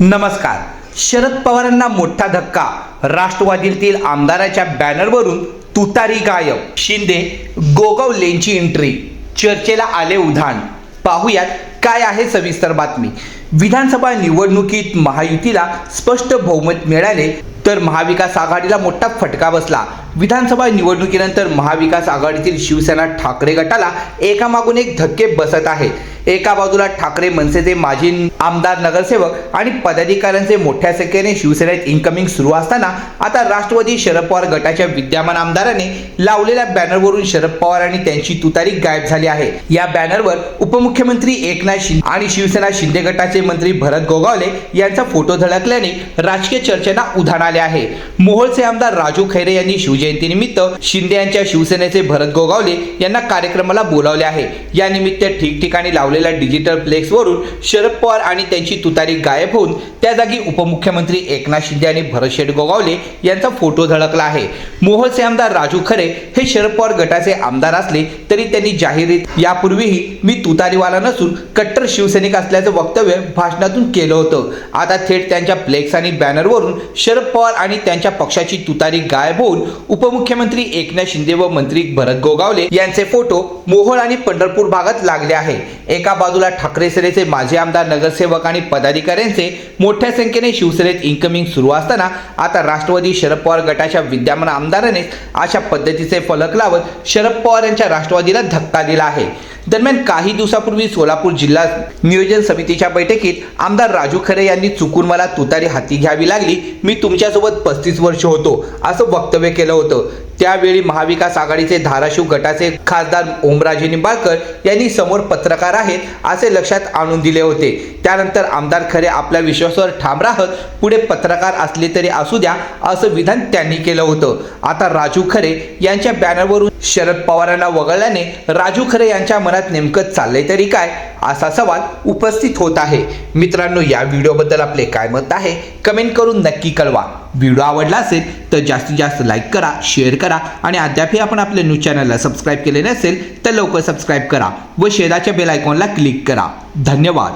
नमस्कार. शरद पवारांना मोठा धक्का. राष्ट्रवादीतील आमदाराच्या बॅनरवरून तुतारी गायब. शिंदे गोगावलेंची एंट्री चर्चेला आले उधाण. पाहुयात काय आहे सविस्तर बातमी. विधानसभा निवडणुकीत महायुतीला स्पष्ट बहुमत मिळाले तर महाविकास आघाडीला मोठा फटका बसला. विधानसभा निवडणुकीनंतर महाविकास आघाडीतील शिवसेना ठाकरे गटाला एकामागून एक धक्के बसत आहेत. एका बाजूला ठाकरे मनसेचे माजी आमदार नगरसेवक आणि पदाधिकाऱ्यांचे मोठ्या संख्येने शिवसेनेत इन्कमिंग सुरू असताना आता राष्ट्रवादी शरद पवार गटाच्या विद्यमान आमदाराने लावलेल्या बॅनरवरून शरद पवार आणि त्यांची तुतारी गायब झाली आहे. या बॅनरवर उपमुख्यमंत्री एकनाथ शिंदे आणि शिवसेना शिंदे गटाचे मंत्री भरत गोगावले यांचा फोटो धडकल्याने राजकीय चर्चेला उधाण आले आहे. मोहोळचे आमदार राजू खैरे यांनी शिवजयंतीनिमित्त शिंदे यांच्या शिवसेनेचे भरत गोगावले यांना कार्यक्रमाला बोलावले आहे. या निमित्त ठिकठिकाणी लावलेल्या डिजिटल फ्लेक्सवरून शरद पवार आणि त्यांची तुतारी गायब होऊन त्या जागी उपमुख्यमंत्री एकनाथ शिंदे आणि भरत शेठ गोगावले यांचा फोटो झळकला आहे. मोहोळचे आमदार राजू खरे हे शरद पवार गटाचे आमदार असले तरी त्यांनी जाहीरीत यापूर्वीही मी तुतारीवाला नसून कट्टर शिवसैनिक असल्याचं वक्तव्य भाषणातून केलं होतं. आता थेट त्यांच्या फ्लेक्स आणि बॅनरवरून शरद पवार आणि त्यांच्या पक्षाची तुतारी गायब होऊन उपमुख्यमंत्री एकनाथ शिंदे व मंत्री भरत गोगावले यांचे फोटो मोहोळ आणि पंढरपूर भागात लागले आहे. एक एका बाजूला ठाकरे सेनेचे माजी आमदार नगरसेवक आणि पदाधिकाऱ्यांचे मोठ्या संख्येने शिवसेनेत इन्कमिंग सुरू असताना आता राष्ट्रवादी शरद पवार गटाच्या विद्यमान आमदाराने अशा पद्धतीचे फलक लावत शरद पवार यांच्या राष्ट्रवादीला धक्का दिला आहे. दरम्यान काही दिवसापूर्वी सोलापूर जिल्हा नियोजन समितीच्या बैठकीत आमदार राजू खरे यांनी चुकून मला तुतारी हाती घ्यावी लागली. मी तुमच्यासोबत पस्तीस वर्ष होतो असं वक्तव्य केलं होतं. त्यावेळी महाविकास आघाडीचे धाराशिव गटाचे खासदार ओमराजे निंबाळकर यांनी समोर पत्रकार आहेत असे लक्षात आणून दिले होते. त्यानंतर आमदार खरे आपल्या विश्वासावर ठाम राहत पुढे पत्रकार असले तरी असू द्या असं विधान त्यांनी केलं होतं. आता राजू खरे यांच्या बॅनरवरून शरद पवारांना वगळल्याने राजू खरे यांच्या मनात नेमकं चाललंय तरी काय असा सवाल उपस्थित होत आहे. मित्रांनो या व्हिडिओबद्दल आपले काय मत आहे कमेंट करून नक्की कळवा. व्हिडिओ आवडला असेल तर जास्तीत जास्त लाईक करा शेअर करा आणि अद्यापही आपण आपल्या न्यूज चॅनलला सबस्क्राईब केले नसेल तर लवकर सबस्क्राईब करा व शेजारच्या बेल आयकॉनला क्लिक करा. धन्यवाद.